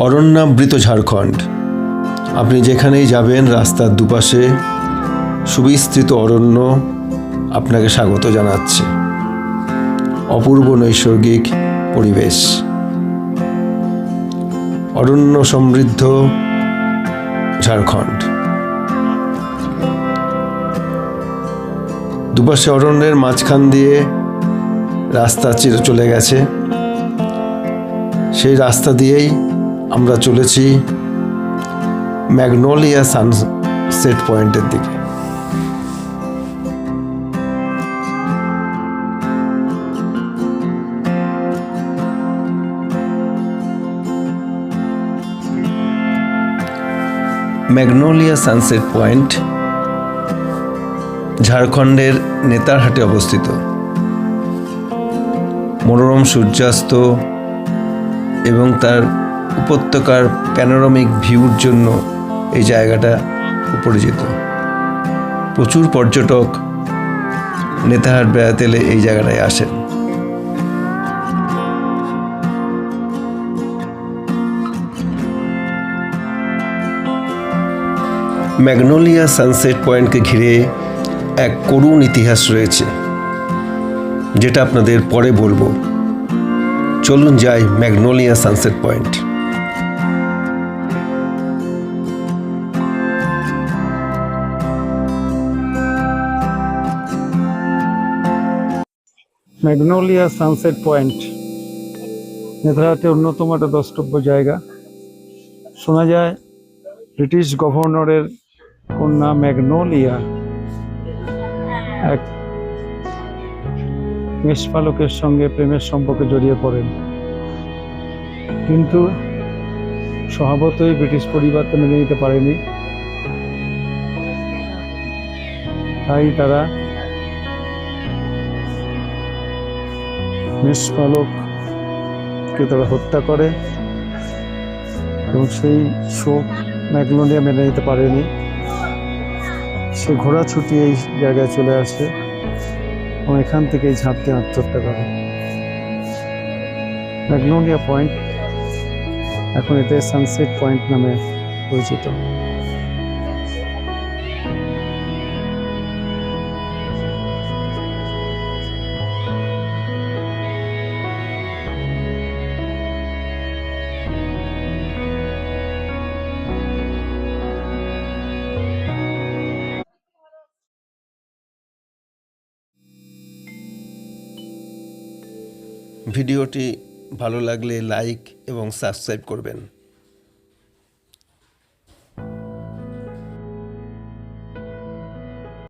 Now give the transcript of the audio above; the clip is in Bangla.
অরণ্যাবৃত ঝাড়খণ্ড। আপনি যেখানেই যাবেন, রাস্তার দুপাশে সুবিস্তৃত অরণ্য আপনাকে স্বাগত জানাচ্ছে। অপূর্ব নৈসর্গিক পরিবেশ। অরণ্য সমৃদ্ধ ঝাড়খণ্ড। দুপাশে অরণ্যের মাঝখান দিয়ে রাস্তা চির চলে গেছে। সেই রাস্তা দিয়েই আমরা চলেছি ম্যাগনোলিয়া সানসেট পয়েন্টের দিকে। ম্যাগনোলিয়া সানসেট পয়েন্ট ঝাড়খণ্ডের নেতারহাটে অবস্থিত। মনোরম সূর্যাস্ত এবং তার উপত্যকার প্যানোরামিক ভিউর জন্য এই জায়গাটা পরিচিত প্রচুর পর্যটক নেতাহাট বেড়াতে এলে এই জায়গাটায় আসেন। ম্যাগনোলিয়া সানসেট পয়েন্টকে ঘিরে এক করুণ ইতিহাস রয়েছে, যেটা আপনাদের পরে বলব। চলুন যাই magnolia sunset point. Magnolia sunset point নেতারহাটে অন্যতম একটা দ্রষ্টব্য জায়গা। শোনা যায়, ব্রিটিশ গভর্নরের কন্যা ম্যাগনোলিয়া এক মেষপালকের সঙ্গে প্রেমের সম্পর্কে জড়িয়ে পড়েন। কিন্তু স্বভাবতই ব্রিটিশ পরিবার তো মেনে নিতে পারেনি। তাই তারা মেষপালককে তারা হত্যা করে এবং সেই শোক ম্যাগনোলিয়া মেনে নিতে পারেনি। সে ঘোড়া ছুটিয়ে এই জায়গায় চলে আসে এবং এখান থেকেই ঝাঁপতে আত্মহত্যা করে। ম্যাগনোলিয়া পয়েন্ট এখন এটা সানসেট পয়েন্ট নামে পরিচিত। ভিডিওটি ভালো লাগলে লাইক এবং সাবস্ক্রাইব করবেন।